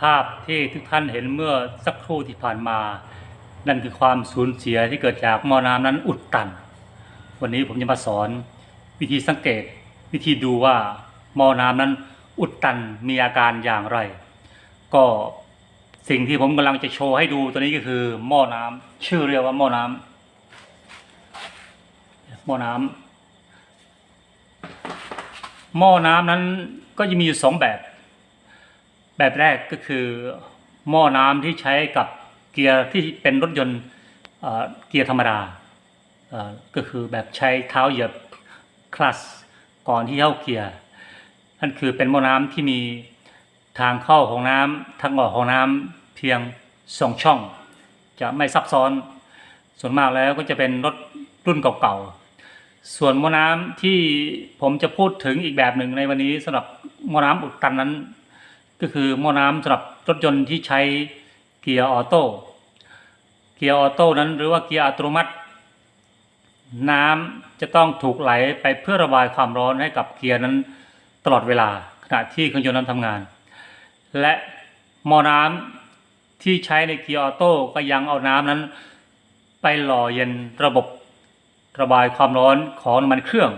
ภาพที่ทุกท่านเห็นเมื่อสักครู่ที่ผ่านมา นั่นคือความสูญเสียที่เกิดจากหม้อน้ำนั้นอุดตัน วันนี้ผมจะมาสอนวิธีสังเกต วิธีดูว่าหม้อน้ำนั้นอุดตันมีอาการอย่างไร ก็สิ่งที่ผมกำลังจะโชว์ให้ดูตัวนี้ก็คือหม้อน้ำชื่อเรียกว่าหม้อน้ำหม้อน้ำหม้อน้ำนั้นก็จะมีอยู่สองแบบ แบบแรกก็คือหม้อน้ำที่ใช้กับเกียร์ที่เป็นรถยนต์เกียร์ธรรมดาก็คือแบบใช้เท้าเหยียบคลัตช์ก่อนที่เข้าเกียร์นั่นคือเป็นหม้อน้ำที่มีทางเข้าของน้ำทางออกของน้ำเพียงสองช่อง จะไม่ซับซ้อน ส่วนมากแล้วก็จะเป็นรถรุ่นเก่าๆ ส่วนหม้อน้ำที่ผมจะพูดถึงอีกแบบหนึ่งในวันนี้สำหรับหม้อน้ำอุดตันนั้น ก็คือหม้อน้ำสำหรับรถยนต์ที่ใช้เกียร์ออโต้เกียร์ออโต้นั้นหรือว่าเกียร์อัตโนมัติ น้ำจะต้องถูกไหลไปเพื่อระบายความร้อนให้กับเกียร์นั้นตลอดเวลาขณะที่เครื่องยนต์นั้นทำงาน และหม้อน้ำที่ใช้ในเกียร์ออโต้ก็ยังเอาน้ำนั้น ไปหล่อเย็นระบบระบายความร้อนของน้ำมันเครื่อง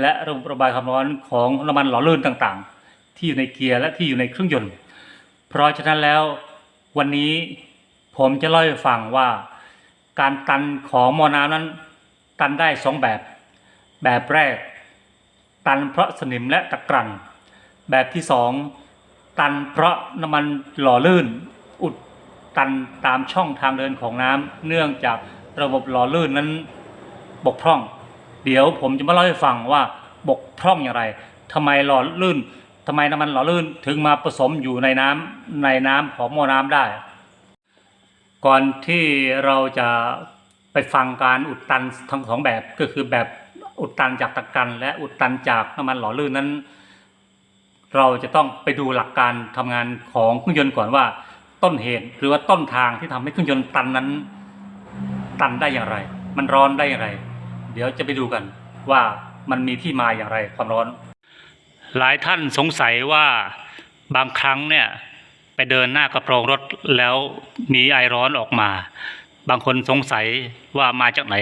และระบบระบายความร้อนของน้ำมันหล่อลื่นต่างๆ ที่อยู่ในเกียร์และที่อยู่ในเครื่องยนต์ เพราะฉะนั้นแล้ววันนี้ผมจะเล่าให้ฟังว่า การตันของมอน้ำนั้น ตันได้สองแบบ แบบแรก ตันเพราะสนิมและตะกรันแบบที่สองตันเพราะน้ำมันหล่อลื่น อุดตันตามช่องทางเดินของน้ำเนื่องจากระบบหล่อลื่นนั้นบกพร่อง เดี๋ยวผมจะมาเล่าให้ฟังว่าบกพร่องอย่างไรทำไมหล่อลื่น ทำไมน้ำมันหล่อลื่นถึงมาผสมอยู่ในน้ำในน้ำของหม้อน้ำได้ ก่อนที่เราจะไปฟังการอุดตันทั้งสองแบบก็คือแบบอุดตันจากตะกันและอุดตันจากน้ำมันหล่อลื่นนั้น เราจะต้องไปดูหลักการทำงานของเครื่องยนต์ก่อนว่า ต้นเหตุหรือว่าต้นทางที่ทำให้เครื่องยนต์ตันนั้น ตันได้อย่างไร มันร้อนได้อย่างไร เดี๋ยวจะไปดูกันว่ามันมีที่มาอย่างไรความร้อน หลายท่านสงสัยว่าบางครั้งเนี่ยไปเดินหน้ากระโปรงรถแล้วมีไอร้อนออกมา บางคนสงสัยว่ามาจากไหน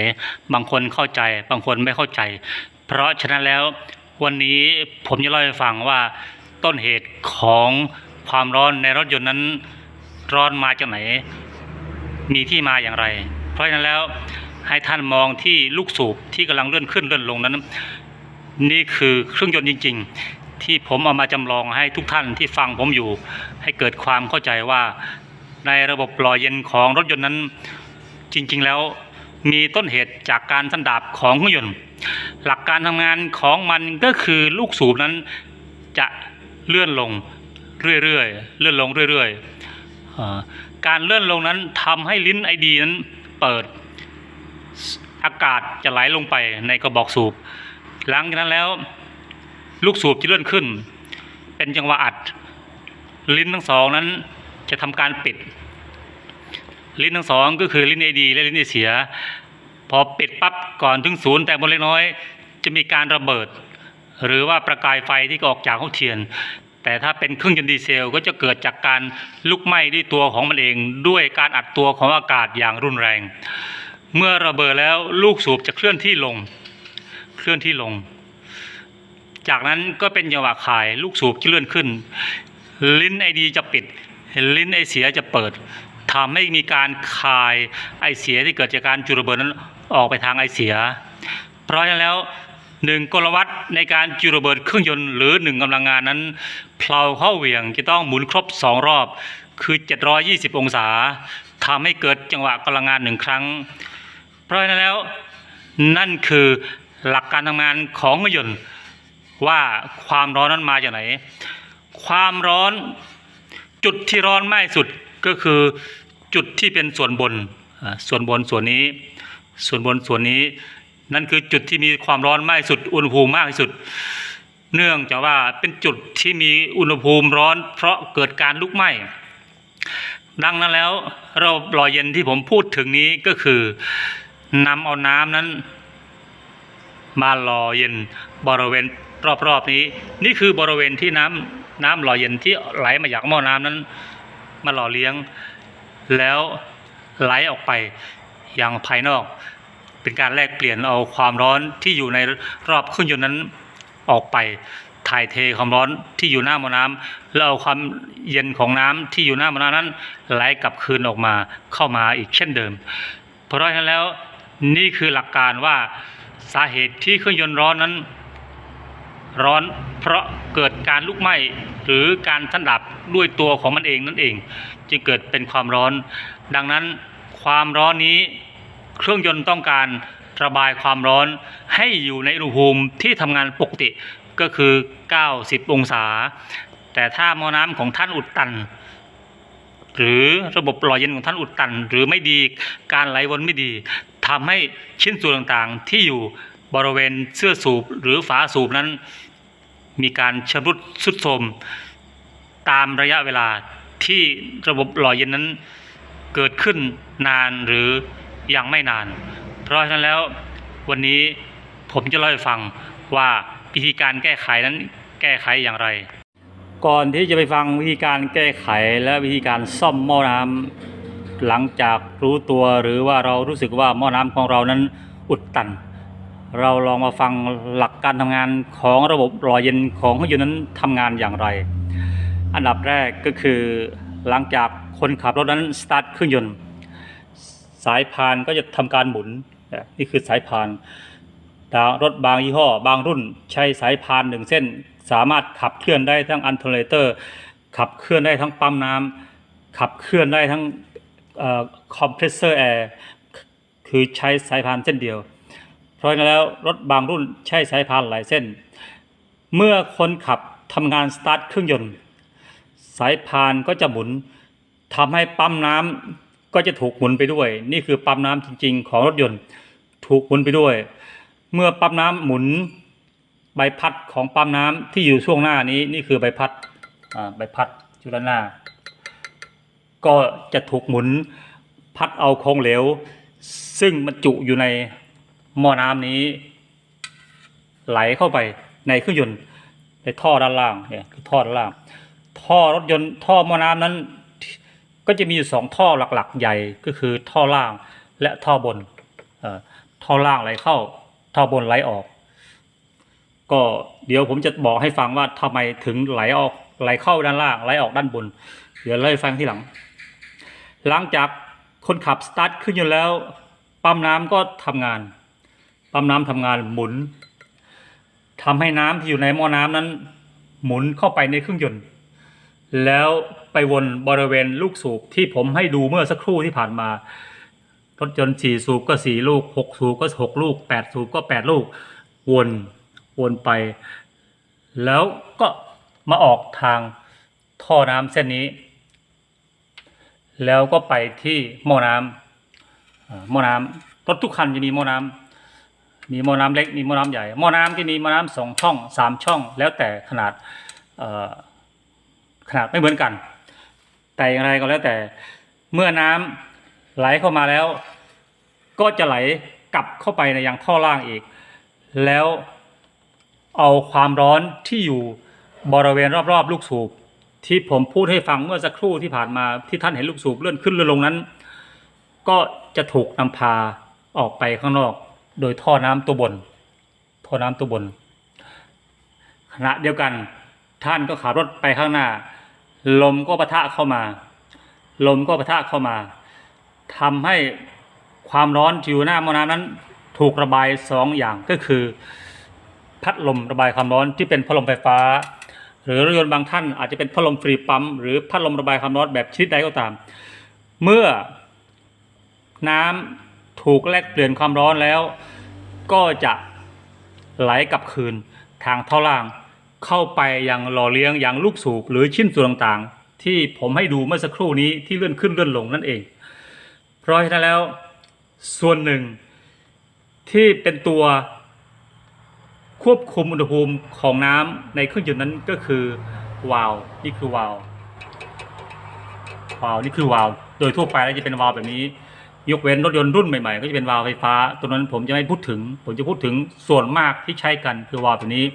บางคนเข้าใจ บางคนไม่เข้าใจ เพราะฉะนั้นแล้ววันนี้ผมจะเล่าให้ฟังว่าต้นเหตุของความร้อนในรถยนต์นั้นร้อนมาจากไหน มีที่มาอย่างไร เพราะฉะนั้นแล้วให้ท่านมองที่ลูกสูบที่กำลังเลื่อนขึ้นเลื่อนลงนั้น นี่คือเครื่องยนต์จริง ๆ ที่ผมเอามาจำลองให้ทุกท่านที่ฟังผมอยู่ ให้เกิดความเข้าใจว่าในระบบหล่อเย็นของรถยนต์นั้น จริงๆแล้วมีต้นเหตุจากการสันดาบของเครื่องยนต์ หลักการทำงานของมันก็คือลูกสูบนั้นจะเลื่อนลงเรื่อยๆเลื่อนลงเรื่อยๆการเลื่อนลงนั้นทำให้ลิ้นไอดีนั้นเปิดอากาศจะไหลลงไปในกระบอกสูบ หลังจากนั้นแล้ว ลูกสูบจะเลื่อนขึ้น เป็นจังหวะอัด ลิ้นทั้งสองนั้นจะทำการปิด ลิ้นทั้งสองก็คือลิ้นไอดีและลิ้นไอเสีย พอปิดปั๊บก่อนถึงศูนย์แต่บนเล็กน้อย จะมีการระเบิด หรือว่าประกายไฟที่ออกจากหัวเทียน แต่ถ้าเป็นเครื่องยนต์ดีเซลก็จะเกิดจากการลุกไหม้ด้วยตัวของมันเอง ด้วยการอัดตัวของอากาศอย่างรุนแรง เมื่อระเบิดแล้วลูกสูบจะเคลื่อนที่ลง เคลื่อนที่ลง จากนั้นก็เป็นจังหวะขายลูกสูบจะเลื่อนขึ้น ลิ้นไอดีจะปิด ลิ้นไอเสียจะเปิดทำให้มีการคายไอเสียที่เกิดจากการจุดระเบิดนั้นออกไปทางไอเสีย เพราะฉะนั้นแล้วหนึ่งกลวัตในการจุดระเบิดเครื่องยนต์หรือหนึ่งกำลังงานนั้นเพลาเข้าเหวี่ยงจะต้องหมุนครบสองรอบ คือ 720 องศาทำให้เกิดจังหวะกำลังงานหนึ่งครั้ง เพราะฉะนั้นแล้วนั่นคือหลักการทำงานของเครื่องยนต์ ว่าความร้อนนั้นมาจากไหน ความร้อนจุดที่ร้อนมากสุดก็คือจุดที่เป็นส่วนบน ส่วนบนส่วนนี้ ส่วนบนส่วนนี้ นั่นคือจุดที่มีความร้อนมากสุด อุณหภูมิมากที่สุด เนื่องจากว่าเป็นจุดที่มีอุณหภูมิร้อน เพราะเกิดการลุกไหม้ ดังนั้นแล้วเระบบหล่อเย็นที่ผมพูดถึงนี้ก็คือนำเอาน้ำนั้น มาลอเย็นบริเวณ รอบๆนี้ นี่คือบริเวณที่น้ำน้ำหล่อเย็นที่ไหลมาจากหม้อน้ำนั้น มาหล่อเลี้ยง แล้วไหลออกไปอยังภายนอก เป็นการแลกเปลี่ยนเอาความร้อนที่อยู่ในรอบเครื่องยนต์นั้นออกไปถ่ายเทความร้อนที่อยู่หน้าหมอน้ำแล้วเอาความเย็นของน้ำที่อยู่หน้าหมอน้ำนั้นไหลกลับคืนออกมาเข้ามาอีกเช่นเดิม เพราะฉะนั้นแล้วนี่คือหลักการว่าสาเหตุที่เครื่องยนต์ร้อนนั้น ร้อน เพราะเกิดการลุกไหม้หรือการสันดับด้วยตัวของมันเองนั่นเอง จึงเกิดเป็นความร้อน ดังนั้นความร้อนนี้เครื่องยนต์ต้องการระบายความร้อนให้อยู่ในอุณหภูมิที่ทำงานปกติก็คือ 90 องศา แต่ถ้าหม้อน้ำของท่านอุดตัน หรือระบบหล่อเย็นของท่านอุดตัน หรือไม่ดีการไหลวนไม่ดีทำให้ชิ้นส่วนต่างๆที่อยู่บริเวณเสื้อสูบหรือฝาสูบนั้น การชำรุดทรุดโทรมตามระยะเวลาที่ระบบหล่อเย็นนั้นเกิดขึ้นนานหรือยังไม่นาน เพราะฉะนั้นแล้ววันนี้ผมจะเล่าให้ฟังว่าวิธีการแก้ไขนั้นแก้ไขอย่างไร ก่อนที่จะไปฟังวิธีการแก้ไขและวิธีการซ่อมหม้อน้ำหลังจากรู้ตัวหรือว่าเรารู้สึกว่าหม้อน้ำของเรานั้นอุดตัน เราลองมาฟังหลักการทำงานของระบบหล่อเย็นของเครื่องยนต์นั้นทำงานอย่างไร อันดับแรกก็คือหลังจากคนขับรถนั้นสตาร์ทเครื่องยนต์ สายพานก็จะทำการหมุนนี่คือสายพานแต่รถบางยี่ห้อบางรุ่นใช้สายพานหนึ่งเส้น สามารถขับเคลื่อนได้ทั้งอันเทอร์เลเตอร์ ขับเคลื่อนได้ทั้งปั๊มน้ำขับเคลื่อนได้ทั้งคอมเพรสเซอร์แอร์คือใช้สายพานเส้นเดียว เพราะฉะนั้นแล้วรถบางรุ่นใช้สายพานหลายเส้น เมื่อคนขับทำงานสตาร์ทเครื่องยนต์ สายพานก็จะหมุนทำให้ปั๊มน้ำก็จะถูกหมุนไปด้วย นี่คือปั๊มน้ำจริง ๆ ของรถยนต์ถูกหมุนไปด้วย เมื่อปั๊มน้ำหมุนใบพัดของปั๊มน้ำที่อยู่ช่วงหน้านี้นี่คือใบพัดใบพัดจุด้านาก็จะถูกหมุนพัดเอาของเหลว ซึ่งบรรจุอยู่ใน หม้อน้ำนี้ ไหลเข้าไปในเครื่องยนต์ในท่อด้านล่างเนี่ยคือท่อด้านล่าง ท่อรถยนต์ท่อหม้อน้ำนั้น ก็จะมีอยู่สองท่อหลักๆ ใหญ่ก็คือท่อล่างและท่อบนอท่อล่างไหลเข้า ท่อบนไหลออก ก็เดี๋ยวผมจะบอกให้ฟังว่าทำไมถึงไหลออกไหลเข้าด้านล่างไหลออกด้านบน เดี๋ยวเล่าให้ฟังที่หลัง หลังจากคนขับสตาร์ทขึ้นยนต์แล้วปั๊มน้ำก็ทำงาน ปั๊มน้ำทำงานหมุนทำให้น้ำที่อยู่ในหม้อน้ำนั้น หมุนเข้าไปในเครื่องยนต์ แล้วไปวนบริเวณลูกสูบที่ผมให้ดูเมื่อสักครู่ที่ผ่านมารถยนต์สี่สูบก็สี่ลูกหกสูบก็หกลูกแปดสูบก็แปดลูก วนวนไป แล้วก็มาออกทางท่อน้ำเส้นนี้ แล้วก็ไปที่หม้อน้ำหม้อน้ำรถทุกคันจะมีหม้อน้ำ มีหม้อน้ำเล็กมีหม้อน้ำใหญ่หม้อน้ำจะมีหม้อน้ำสองช่องสามช่อง แล้วแต่ขนาดขนาดไม่เหมือนกัน แต่อย่างไรก็แล้วแต่เมื่อน้ำไหลเข้ามาแล้ว ก็จะไหลกลับเข้าไปในยังท่อล่างอีก แล้วเอาความร้อนที่อยู่บริเวณรอบๆ ลูกสูบ ที่ผมพูดให้ฟังเมื่อสักครู่ที่ผ่านมาที่ท่านเห็นลูกสูบเลื่อนขึ้นเลื่อนลงนั้น ก็จะถูกนำพาออกไปข้างนอก โดยท่อน้ำตัวบน ท่อน้ำตัวบน ขณะเดียวกันท่านก็ขับรถไปข้างหน้า ลมก็ปะทะเข้ามา ลมก็ปะทะเข้ามาทำให้ความร้อนที่อยู่หน้าหม้อน้ำนั้น ถูกระบายสองอย่างก็คือ พัดลมระบายความร้อนที่เป็นพัดลมไฟฟ้า หรือรถยนต์บางท่านอาจจะเป็นพัดลมฟรีปั๊มหรือพัดลมระบายความร้อนแบบชนิดใดก็ตาม เมื่อน้ำ ถูกแลกเปลี่ยนความร้อนแล้ว ก็จะไหลกลับคืนทางท่อล่าง เข้าไปยังหล่อเลี้ยงยังลูกสูบหรือชิ้นส่วนต่างๆ ที่ผมให้ดูเมื่อสักครู่นี้ที่เลื่อนขึ้นเลื่อนลงนั่นเอง เพราะฉะนั้นแล้วส่วนหนึ่งที่เป็นตัวควบคุมอุณหภูมิของน้ำในเครื่องยนต์นั้นก็คือวาล์วนี่คือวาล์ววาล์วนี่คือวาล์วโดยทั่วไปแล้วจะเป็นวาล์วแบบนี้ ยกเว้นรถยนต์รุ่นใหม่ๆ ก็จะเป็นวาล์วไฟฟ้า ตัวนั้นผมจะไม่พูดถึง ผมจะพูดถึงส่วนมากที่ใช้กันคือวาล์วแบบนี้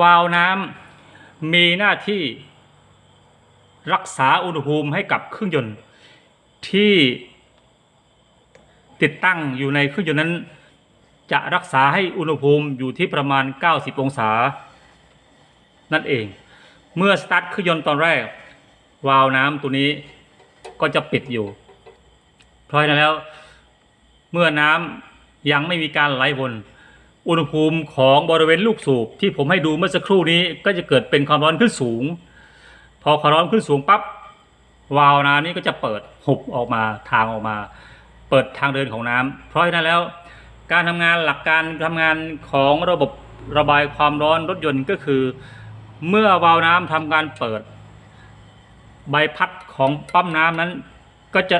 วาล์วน้ำมีหน้าที่รักษาอุณหภูมิให้กับเครื่องยนต์ที่ติดตั้งอยู่ในเครื่องยนต์นั้น จะรักษาให้อุณหภูมิอยู่ที่ประมาณ 90 องศา นั่นเอง เมื่อสตาร์ทเครื่องยนต์ตอนแรก วาล์วน้ำตัวนี้ก็จะปิดอยู่ เพราะฉะนั้นแล้ว เมื่อน้ำยังไม่มีการไหลวน อุณหภูมิของบริเวณลูกสูบที่ผมให้ดูเมื่อสักครู่นี้ก็จะเกิดเป็นความร้อนขึ้นสูง พอความร้อนขึ้นสูงปั๊บวาล์วน้ำนี้ก็จะเปิดหุบออกมาทางออกมา เปิดทางเดินของน้ำเพราะฉะนั้นแล้ว การทำงานหลักการทำงานของระบบระบายความร้อนรถยนต์ก็คือ เมื่อวาล์วน้ำทำการเปิด ใบพัดของปั๊มน้ำนั้นก็จะ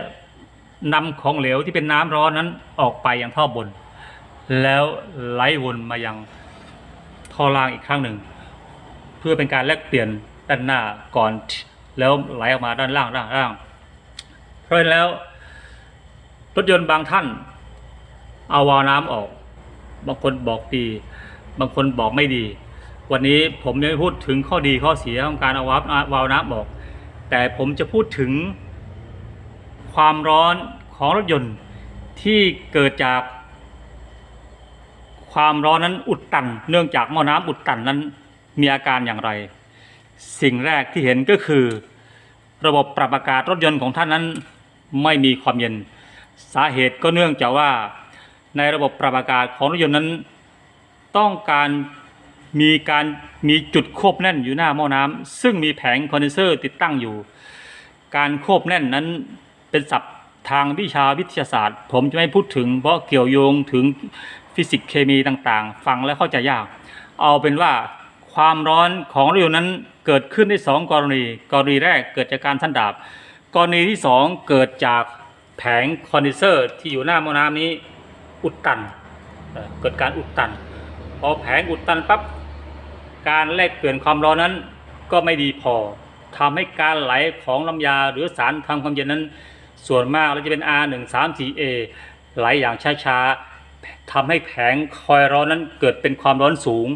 นำของเหลวที่เป็นน้ำร้อนนั้นออกไปยังท่อบน แล้วไหลวนมายังท่อล่างอีกครั้งหนึ่ง เพื่อเป็นการแลกเปลี่ยนด้านหน้าก่อนแล้วไหลออกมาด้านล่างด้านล่าง เพราะฉะนั้นแล้ว รถยนต์บางท่าน เอาวาล์วน้ำออก บางคนบอกดี บางคนบอกไม่ดี วันนี้ผมยังไม่พูดถึงข้อดีข้อเสียของการเอาวาล์ววาล์วน้ำออก แต่ผมจะพูดถึง ความร้อนของรถยนต์ที่เกิดจากความร้อนนั้นอุดตัน เนื่องจากหม้อน้ำอุดตันนั้นมีอาการอย่างไร สิ่งแรกที่เห็นก็คือ ระบบปรับอากาศรถยนต์ของท่านนั้นไม่มีความเย็น สาเหตุก็เนื่องจากว่าในระบบปรับอากาศของรถยนต์นั้น ต้องการมีการมีจุดควบแน่นอยู่หน้าหม้อน้ำซึ่งมีแผงคอนเดนเซอร์ติดตั้งอยู่ การควบแน่นนั้น เป็นศัพท์ทางวิชาวิทยาศาสตร์ ผมจะไม่พูดถึงเพราะเกี่ยวโยงถึงฟิสิกส์เคมีต่างๆ ฟังแล้วเข้าใจยาก เอาเป็นว่าความร้อนของรถยนต์นั้นเกิดขึ้นได้สองกรณี กรณีแรกเกิดจากการทันดาบ กรณีที่สองเกิดจากแผงคอนเดนเซอร์ที่อยู่หน้าหม้อน้ำนี้อุดตันเอ่อเกิดการอุดตัน พอแผงอุดตันปั๊บการแลกเปลี่ยนความร้อนนั้นก็ไม่ดีพอทำให้การไหลของลำยาหรือสารทำความเย็นนั้น ส่วนมากแล้วจะเป็น R 1 3 4 A ไหลอย่างช้าๆทำให้แผงคอยร้อนนั้นเกิดเป็นความร้อนสูง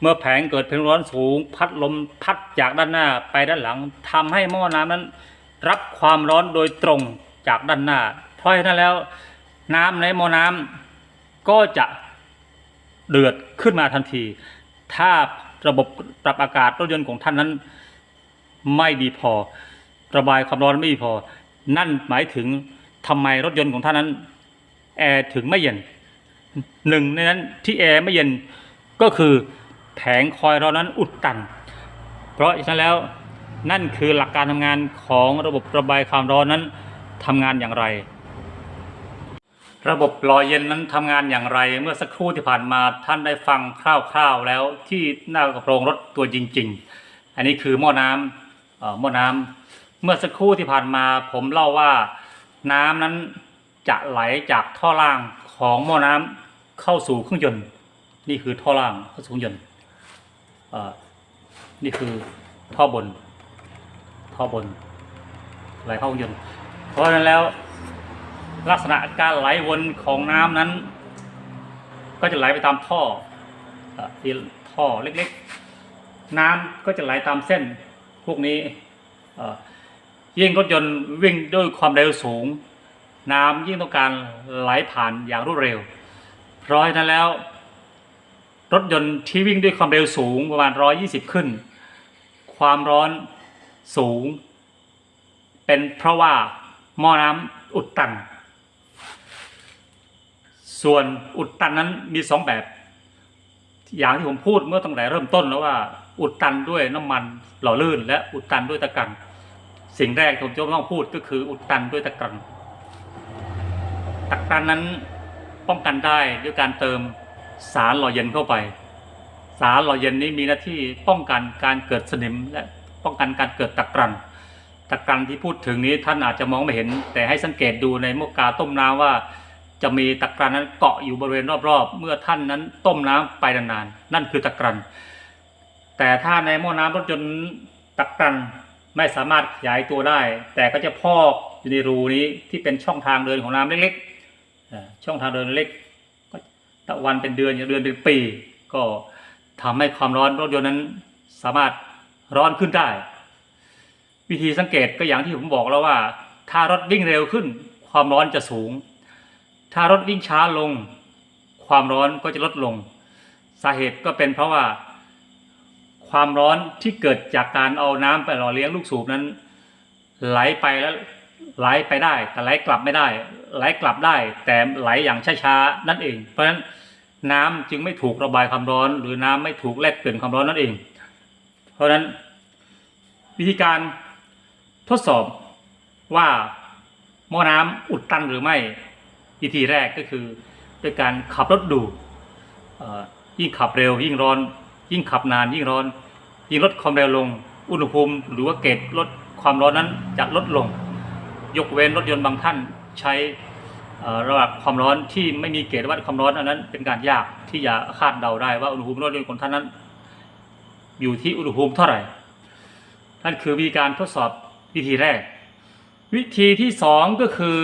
เมื่อแผงเกิดเป็นร้อนสูง พัดลมพัดจากด้านหน้าไปด้านหลังทำให้หม้อน้ำนั้น รับความร้อนโดยตรงจากด้านหน้า เพราะฉะนั้นแล้วน้ำในหม้อน้ำก็จะเดือดขึ้นมาทันที ถ้าระบบปรับอากาศรถยนต์ของท่านนั้น ไม่ดีพอ ระบายความร้อนไม่ดีพอ นั่นหมายถึงทำไมรถยนต์ของท่านนั้นแอร์ถึงไม่เย็นหนึ่งในนั้นที่แอร์ไม่เย็นก็คือแผงคอยร้อนนั้นอุดตัน เพราะฉะนั้นแล้วนั่นคือหลักการทำงานของระบบระบายความร้อนนั้นทำงานอย่างไร ระบบหล่อเย็นนั้นทำงานอย่างไร เมื่อสักครู่ที่ผ่านมาท่านได้ฟังคร่าวๆแล้วที่หน้ากระโปรงรถตัวจริง ๆ อันนี้คือหม้อน้ำหม้อน้ำ เมื่อสักครู่ที่ผ่านมาผมเล่าว่าน้ำนั้นจะไหลจากท่อล่างของหม้อน้ำเข้าสู่เครื่องยนต์นี่คือท่อล่างเข้าสู่เครื่องยนต์นี่คือท่อบน ท่อบนไหลเข้าเครื่องยนต์ เพราะฉะนั้นแล้วลักษณะการไหลวนของน้ำนั้น ก็จะไหลไปตามท่ออที่ท่อเล็กๆ น้ำก็จะไหลตามเส้นพวกนี้ ยิ่งรถยนต์วิ่งด้วยความเร็วสูง น้ำยิ่งต้องการไหลผ่านอย่างรวดเร็ว เพราะฉะนั้นแล้ว รถยนต์ที่วิ่งด้วยความเร็วสูงประมาณ 120 ขึ้น ความร้อนสูง เป็นเพราะว่าหม้อน้ำอุดตัน ส่วนอุดตันนั้นมีสองแบบ อย่างที่ผมพูดเมื่อตั้งแต่เริ่มต้นแล้วว่าอุดตันด้วยน้ำมันหล่อลื่น และอุดตันด้วยตะกรัน สิ่งแรกที่ผมจะต้องพูดก็คืออุดตันด้วยตะกรันตะกรันนั้นป้องกันได้ด้วยการเติมสารหล่อเย็นเข้าไป สารหล่อเย็นนี้มีหน้าที่ป้องกันการเกิดสนิมและป้องกันการเกิดตะกรันตะกรันที่พูดถึงนี้ท่านอาจจะมองไม่เห็น แต่ให้สังเกตดูในหม้อกาต้มน้ำว่า จะมีตะกรันนั้นเกาะอยู่บริเวณรอบๆ เมื่อท่านนั้นต้มน้ำไปนานๆนั่นคือตะกรันแต่ถ้าในหม้อน้ำรถยนต์ตะกรัน ไม่สามารถขยายตัวได้ แต่ก็จะพอกอยู่ในรูนี้ที่เป็นช่องทางเดินของน้ำเล็กๆช่องทางเดินเล็กก็ตะวันเป็นเดือนเดือนเป็นปี ก็ทำให้ความร้อนรถยนต์นั้นสามารถร้อนขึ้นได้ วิธีสังเกตก็อย่างที่ผมบอกแล้วว่า ถ้ารถวิ่งเร็วขึ้น ความร้อนจะสูง ถ้ารถวิ่งช้าลง ความร้อนก็จะลดลง สาเหตุก็เป็นเพราะว่า ความร้อนที่เกิดจากการเอาน้ำไปหล่อเลี้ยงลูกสูบนั้น ไหลไปแล้วไหลไปได้ แต่ไหลกลับไม่ได้ ไหลกลับได้ แต่ไหลอย่างช้าๆนั่นเอง เพราะฉะนั้นน้ำจึงไม่ถูกระบายความร้อน หรือน้ำไม่ถูกแลกเปลี่ยนความร้อนนั่นเอง เพราะฉะนั้นวิธีการทดสอบว่าหม้อน้ำอุดตันหรือไม่วิธีแรกก็คือด้วยการขับรถดูยิ่งขับเร็วยิ่งร้อน ยิ่งขับนานยิ่งร้อน ยิ่งลดความเร็วลง อุณหภูมิหรือว่าเกจลดความร้อนนั้นจะลดลง ยกเว้นรถยนต์บางท่านใช้ระดับความร้อนที่ไม่มีเกจวัดความร้อนอันนั้นเป็นการยากที่จะคาดเดาได้ว่าอุณหภูมิรถยนต์ของท่านนั้น อยู่ที่อุณหภูมิเท่าไหร่ นั่นคือวิธีการทดสอบวิธีแรก วิธีที่สองก็คือ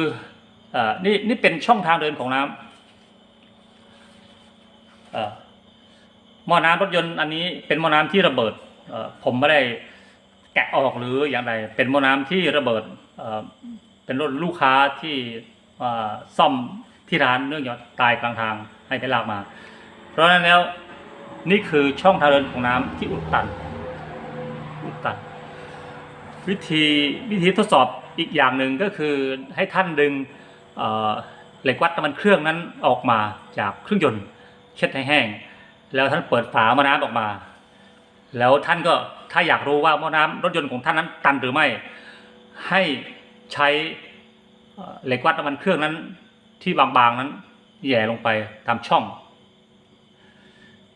อนี่นี่เป็นช่องทางเดินของน้ำ หม้อน้ำรถยนต์อันนี้เป็นหม้อน้ำที่ระเบิดผมไม่ได้แกะออกหรืออย่างไร เป็นหม้อน้ำที่ระเบิดเป็นรถลูกค้าที่ซ่อมที่ร้านเนื่องจากตายกลางทางให้ไปลากมา เพราะนั้นแล้วนี่คือช่องทางเดินของน้ำที่อุดตันอุดตัน วิธีวิธีทดสอบอีกอย่างหนึ่งก็คือให้ท่านดึงเอ่อเหล็กวัดน้ำมันเครื่องนั้นออกมาจากเครื่องยนต์เช็ดให้แห้ง แล้วท่านเปิดฝาหม้อน้ำออกมา แล้วท่านก็ถ้าอยากรู้ว่าหม้อน้ำรถยนต์ของท่านนั้นตันหรือไม่ ให้ใช้เหล็กวัดน้ำมันเครื่องนั้น ที่บางๆนั้น แย่ลงไปตามช่อง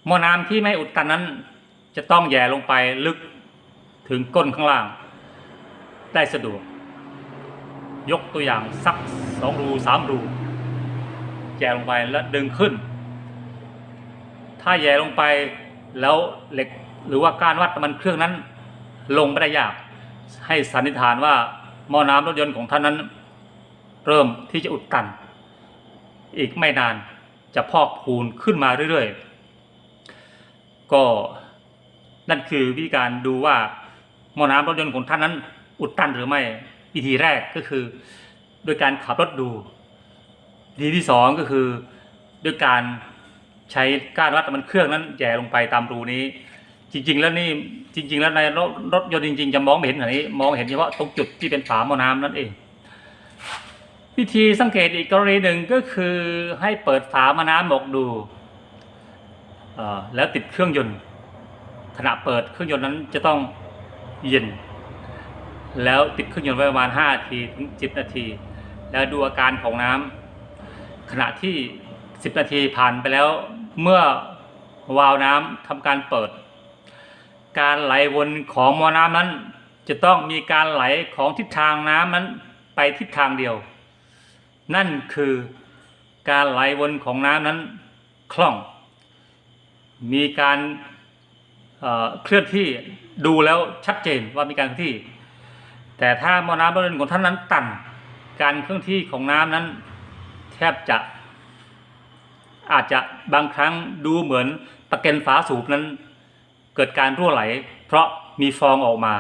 หม้อน้ำที่ไม่อุดตันนั้น จะต้องแย่ลงไปลึกถึงก้นข้างล่าง ได้สะดวก ยกตัวอย่างสักสองรูสามรูแย่ลงไปแล้วดึงขึ้น ถ้าแย่ลงไปแล้วเหล็กหรือว่าการวัดมันเครื่องนั้นลงไม่ได้ยาก ให้สันนิษฐานว่าหม้อน้ำรถยนต์ของท่านนั้น เริ่มที่จะอุดตัน อีกไม่นานจะพอกพูนขึ้นมาเรื่อยๆ ก็นั่นคือวิธีการดูว่าหม้อน้ำรถยนต์ของท่านนั้น อุดตันหรือไม่วิธีแรกก็คือ โดยการขับรถดูวิธีที่สองก็คือด้วยการ ใช้ก้านวัดน้ำมันเครื่องนั้นแย่ลงไปตามรูนี้ จริง ๆ แล้วนี่จริง ๆ แล้วในรถรถยนต์จริง ๆ จะมองไม่เห็นขนาดนี้มองเห็นเฉพาะตรงจุดที่เป็นฝาหม้อน้ำนั่นเอง วิธีสังเกตอีกกรณีหนึ่งก็คือให้เปิดฝาหม้อน้ำออกดูแล้วติดเครื่องยนต์ขณะเปิดเครื่องยนต์นั้นจะต้องเย็น แล้วติดเครื่องยนต์ไว้ประมาณ5นาทีถึง10 นาที แล้วดูอาการของน้ำขณะที่ 10 นาทีผ่านไปแล้ว เมื่อวาล์วน้ำทำการเปิด การไหลวนของมอน้ำนั้น จะต้องมีการไหลของทิศทางน้ำนั้นไปทิศทางเดียว นั่นคือการไหลวนของน้ำนั้นคล่อง มีการเเคลื่อนที่ดูแล้วชัดเจนว่ามีการเคลื่อนที่ แต่ถ้ามอน้ำบริเวณของท่านนั้นตันการเคลื่อนที่ของน้ำนั้น แทบจะ อาจจะบางครั้งดูเหมือนตะเก็นฝาสูบนั้น เกิดการรั่วไหล เพราะมีฟองออกมา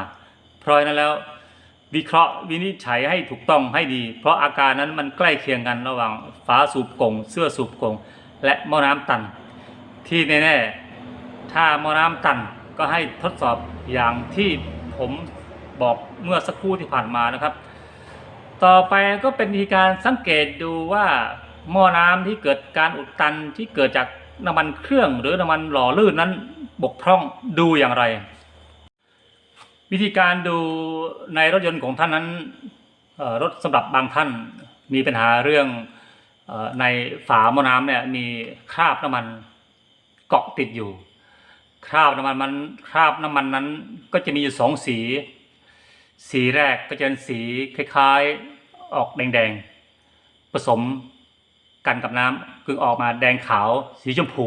เพราะนั้นแล้ววิเคราะห์วินิจฉัยให้ถูกต้องให้ดี เพราะอาการนั้นมันใกล้เคียงกันระหว่างฝาสูบกงเสื้อสูบกงและหม้อน้ำตัน ที่แน่ๆถ้าหม้อน้ำตันก็ให้ทดสอบอย่างที่ผมบอกเมื่อสักครู่ที่ผ่านมานะครับ ต่อไปก็เป็นวิธีการสังเกตดูว่า หม้อน้ำที่เกิดการอุดตันที่เกิดจากน้ำมันเครื่องหรือน้ำมันหล่อลื่นนั้นบกพร่องดูอย่างไร วิธีการดูในรถยนต์ของท่านนั้นรถสำหรับบางท่านมีปัญหาเรื่องในฝาหม้อน้ำเนี่ยมีคราบน้ำมันเกาะติดอยู่ คราบน้ำมันมันคราบน้ำมันนั้นก็จะมีอยู่สองสี สีแรกก็จะเป็นสีคล้ายๆออกแดงๆผสม กันกับน้ำคือออกมาแดงขาวสีชมพู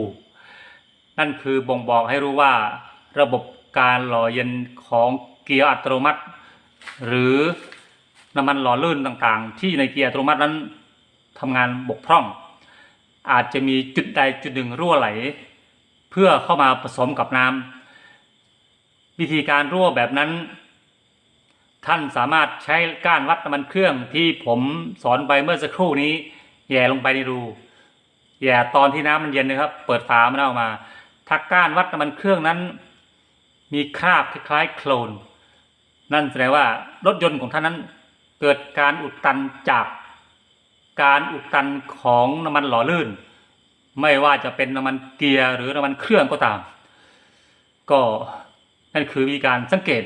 นั่นคือบ่งบอกให้รู้ว่าระบบการหล่อเย็นของเกียร์อัตโนมัติ หรือน้ำมันหล่อลื่นต่างๆ ที่ในเกียร์อัตโนมัตินั้นทำงานบกพร่อง อาจจะมีจุดใดจุดหนึ่งรั่วไหล เพื่อเข้ามาผสมกับน้ำวิธีการรั่วแบบนั้น ท่านสามารถใช้ก้านวัดน้ำมันเครื่องที่ผมสอนไปเมื่อสักครู่นี้ แย่ลงไปในรูแย่ตอนที่น้ำมันเย็นนะครับ เปิดฝามันออกมาถ้าก้านวัดน้ำมันเครื่องนั้น มีคราบคล้ายๆโคลน นั่นแสดงว่ารถยนต์ของท่านนั้น เกิดการอุดตันจากการอุดตันของน้ำมันหล่อลื่น ไม่ว่าจะเป็นน้ำมันเกียร์หรือน้ำมันเครื่องก็ตาม ก็นั่นคือวิธีการสังเกต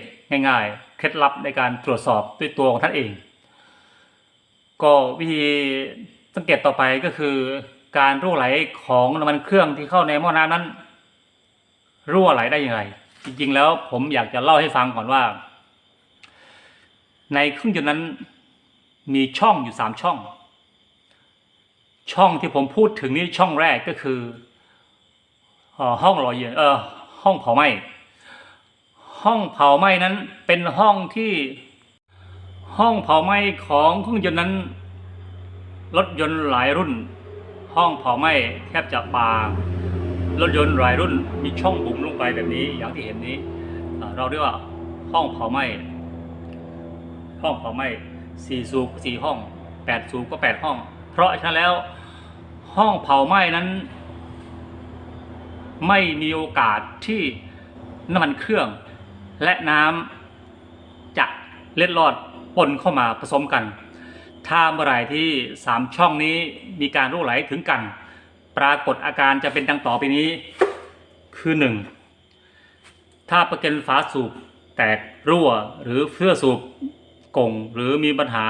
ง่ายๆ เคล็ดลับในการตรวจสอบด้วยตัวของท่านเอง ก็วิธี สังเกตต่อไปก็คือการรั่วไหลของน้ำมันเครื่องที่เข้าในหม้อน้ำนั้น รั่วไหลได้อย่างไร จริงๆ แล้วผมอยากจะเล่าให้ฟังก่อนว่า ในเครื่องยนต์นั้นมีช่องอยู่สามช่อง ช่องที่ผมพูดถึงนี่ช่องแรกก็คืออห้องหล่อเย็นเออห้องเผาไหม้ห้องเผาไหม้นั้นเป็นห้องที่ห้องเผาไหม้ของเครื่องยนต์นั้น รถยนต์หลายรุ่น ห้องเผาไหม้แทบจะบางรถยนต์หลายรุ่นมีช่องบุ๋มลงไปแบบนี้อย่างที่เห็นนี้ เราเรียกว่าห้องเผาไหม้ห้องเผาไหม้สี่สูบสี่ห้องแปดสูบก็แปดห้อง เพราะฉะนั้นแล้วห้องเผาไหม้นั้น ไม่มีโอกาสที่น้ำมันเครื่องและน้ำจะเล็ดลอดปนเข้ามาผสมกัน ถ้าเมื่อไหร่ที่สามช่องนี้มีการรั่วไหลถึงกัน ปรากฏอาการจะเป็นดังต่อไปนี้ คือหนึ่งถ้าประกันฝาสูบแตกรั่วหรือเสื้อสูบกงหรือมีปัญหา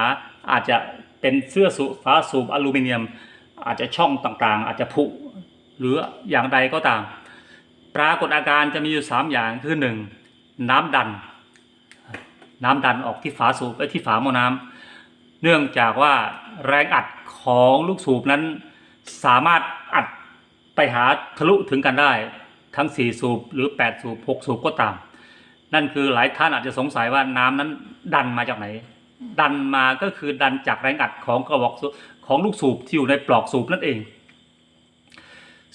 อาจจะเป็นเสื้อสูบฝาสูบอลูมิเนียม อาจจะช่องต่างๆ อาจจะผุหรืออย่างใดก็ตาม ปรากฏอาการจะมีอยู่สามอย่างคือหนึ่งน้ำดัน น้ำดันออกที่ฝาสูบและที่ฝาหม้อน้ำ เนื่องจากว่าแรงอัดของลูกสูบนั้น สามารถอัดไปหาทะลุถึงกันได้ ทั้ง 4 สูบหรือ 8 สูบ 6 สูบก็ตาม นั่นคือหลายท่านอาจจะสงสัยว่าน้ำนั้นดันมาจากไหน ดันมาก็คือดันจากแรงอัดของกระบอกของลูกสูบที่อยู่ในปลอกสูบนั่นเอง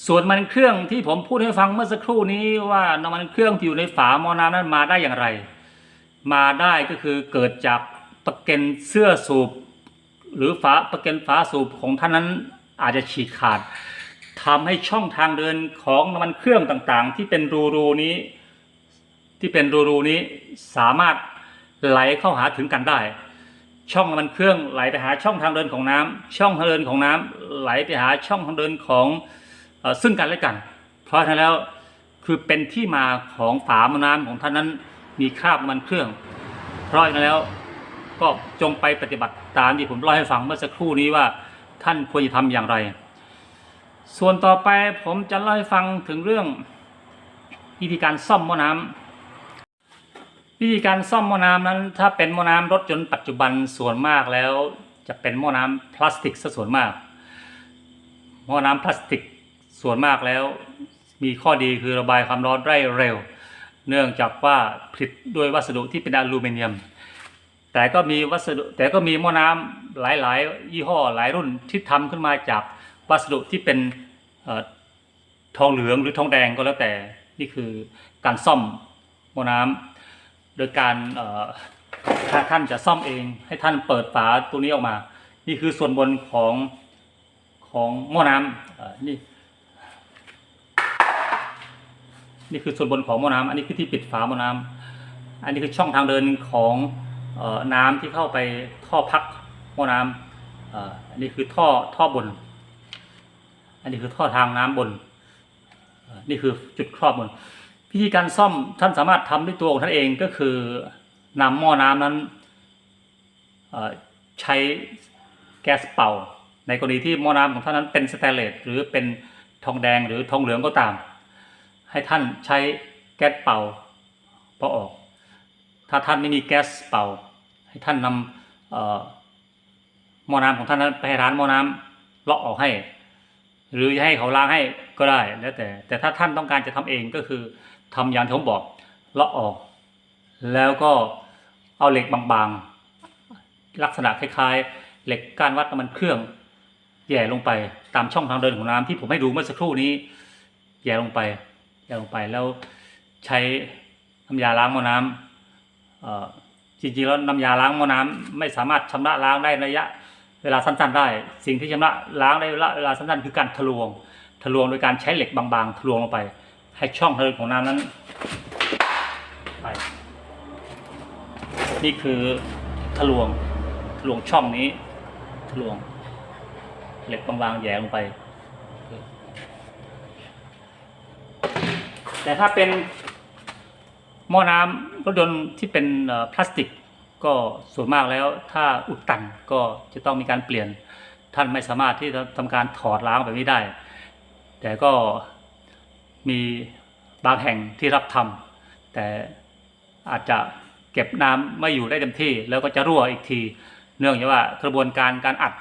ส่วนมันเครื่องที่ผมพูดให้ฟังเมื่อสักครู่นี้ว่าน้ำมันเครื่องที่อยู่ในฝาหม้อน้ำนั้นมาได้อย่างไร มาได้ก็คือเกิดจาก ตะเกนเสื้อสูบ หรือฝาตะเกนฝาสูบของท่านนั้นอาจจะฉีกขาดทำให้ช่องทางเดินของน้ำมันเครื่องต่างๆ ที่เป็นรูๆนี้ ที่เป็นรูๆนี้สามารถไหลเข้าหาถึงกันได้ ช่องน้ำมันเครื่องไหลไปหาช่องทางเดินของน้ำช่องทางเดินของน้ำไหลไปหาช่องทางเดินของซึ่งกันและกัน เพราะฉะนั้นแล้วคือเป็นที่มาของฝามน้ำของท่านนั้นมีคราบมันเครื่อง เพราะฉะนั้นแล้ว ก็จงไปปฏิบัติตามที่ผมเล่าให้ฟังเมื่อสักครู่นี้ว่าท่านควรจะทำอย่างไร ส่วนต่อไปผมจะเล่าให้ฟังถึงเรื่องวิธีการซ่อมหม้อน้ำวิธีการซ่อมหม้อน้ำนั้น ถ้าเป็นหม้อน้ำรถยนต์ปัจจุบันส่วนมากแล้ว จะเป็นหม้อน้ำพลาสติกซะส่วนมากหม้อน้ำพลาสติกส่วนมากแล้ว มีข้อดีคือระบายความร้อนได้เร็ว เนื่องจากว่าผลิตด้วยวัสดุที่เป็นอลูมิเนียม แต่ก็มีวัสดุแต่ก็มีหม้อน้ำหลาย ๆ ยี่ห้อหลายรุ่นที่ทำขึ้นมาจากวัสดุที่เป็นออทองเหลืองหรือทองแดงก็แล้วแต่นี่คือการซ่อมหม้อน้ำโดยการถ้าท่านจะซ่อมเองให้ท่านเปิดฝาตัวนี้ออกมา นี่คือส่วนบนของของหม้อน้ำนี่นี่คือส่วนบนของหม้อน้ำอันนี้คือที่ปิดฝาหม้อน้ำอันนี้คือช่องทางเดินของ น้ำที่เข้าไปท่อพักหม้อน้ำเอ่ออันนี้คือท่อท่อบน อันนี้คือท่อทางน้ำบน นี่คือจุดครอบบน วิธีการซ่อมท่านสามารถทำด้วยตัวของท่านเองก็คือนำหม้อน้ำนั้นใช้แก๊สเป่า ในกรณีที่หม้อน้ำของท่านนั้นเป็นสแตนเลสหรือเป็นทองแดงหรือทองเหลืองก็ตาม ให้ท่านใช้แก๊สเป่าเป่าออก ถ้าท่านไม่มีแก๊สเป่า ให้ท่านนำหม้อน้ำของท่านนั้นไปให้ร้านหม้อน้ำเลาะออกให้ หรือให้เขาล้างให้ก็ได้แล้วแต่ แต่ถ้าท่านต้องการจะทำเองก็คือทำอย่างที่ผมบอกเลาะออก แล้วก็เอาเหล็กบางๆ ลักษณะคล้ายๆ เหล็กก้านวัดน้ำมันเครื่องแย่ลงไปตามช่องทางเดินของน้ำที่ผมให้ดูเมื่อสักครู่นี้ แย่ลงไป แย่ลงไปแล้วใช้น้ำยาล้างหม้อน้ำ จริงๆแล้วน้ำยาล้างหม้อน้ำไม่สามารถชำระล้างได้ระยะ เวลาสั้นๆได้ สิ่งที่ชำระล้างได้เวลาสั้นๆ คือการทะลวง ทะลวงโดยการใช้เหล็กบางๆ ทะลวงลงไป ให้ช่องทะลุของน้ำนั้นไปนี่คือทะลวงทะลวงช่องนี้ทะลวง เหล็กบางๆแหย่ลงไป แต่ถ้าเป็น หม้อน้ำรถยนต์ที่เป็นพลาสติก ก็ส่วนมากแล้วถ้าอุดตันก็จะต้องมีการเปลี่ยนท่านไม่สามารถที่จะทำการถอดล้างแบบนี้ได้ แต่ก็มีบางแห่งที่รับทำแต่อาจจะเก็บน้ำไม่อยู่ได้เต็มที่ แล้วก็จะรั่วอีกที เนื่องจากว่ากระบวนการการอัด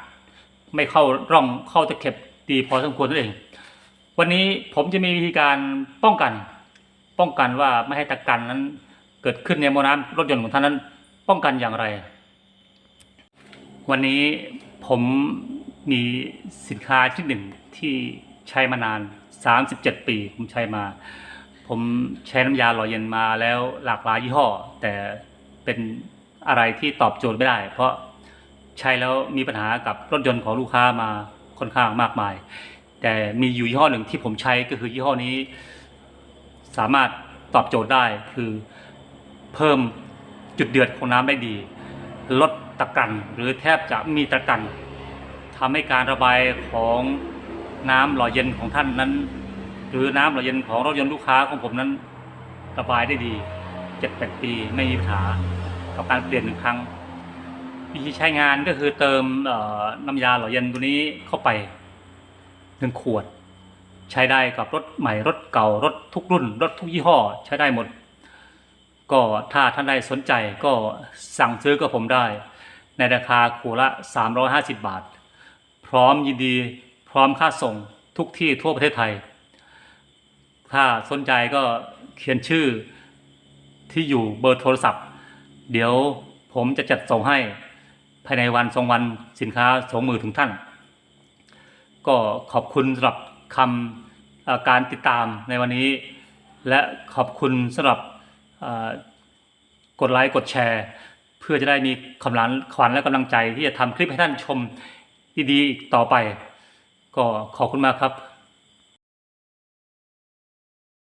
ไม่เข้าร่องเข้าตะเข็บดีพอสมควรนั่นเอง วันนี้ผมจะมีวิธีการป้องกัน ป้องกันว่าไม่ให้ตะกันนั้นเกิดขึ้นในมอน้ำรถยนต์ของท่านนั้น ป้องกันอย่างไร วันนี้ผมมีสินค้าชิ้นหนึ่งที่ใช้มานาน 37 ปี ผมใช้มา ผมใช้น้ำยาหล่อเย็นมาแล้วหลากหลายยี่ห้อ แต่เป็นอะไรที่ตอบโจทย์ไม่ได้ เพราะใช้แล้วมีปัญหากับรถยนต์ของลูกค้ามาค่อนข้างมากมาย แต่มีอยู่ยี่ห้อหนึ่งที่ผมใช้ก็คือยี่ห้อนี้ สามารถตอบโจทย์ได้คือเพิ่มจุดเดือดของน้ำได้ดี ลดตะกันหรือแทบจะมีตะกันทำให้การระบายของน้ำหล่อเย็นของท่านนั้น หรือน้ำหล่อเย็นของรถยนต์ลูกค้าของผมนั้น ระบายได้ดีเจ็ดแปดปีไม่มีปัญหากับการเปลี่ยนหนึ่งครั้งวิธีใช้งานก็คือเติมน้ำยาหล่อเย็นตัวนี้เข้าไปหนึ่งขวด ใช้ได้กับรถใหม่รถเก่ารถทุกรุ่น รถทุกยี่ห้อ ใช้ได้หมด ก็ถ้าท่านใดสนใจก็สั่งซื้อกับผมได้ ในราคาขวดละ 350 บาท พร้อมยินดีพร้อมค่าส่งทุกที่ทั่วประเทศไทย ถ้าสนใจก็เขียนชื่อที่อยู่เบอร์โทรศัพท์ เดี๋ยวผมจะจัดส่งให้ภายในวันสองวันสินค้าส่งมือถึงท่าน ก็ขอบคุณสำหรับ คำการติดตามในวันนี้ และขอบคุณสำหรับกดไลค์กดแชร์ เพื่อจะได้มีกำลังขวัญและกำลังใจที่จะทำคลิปให้ท่านชมดีๆอีกต่อไป ก็ขอบคุณมากครับ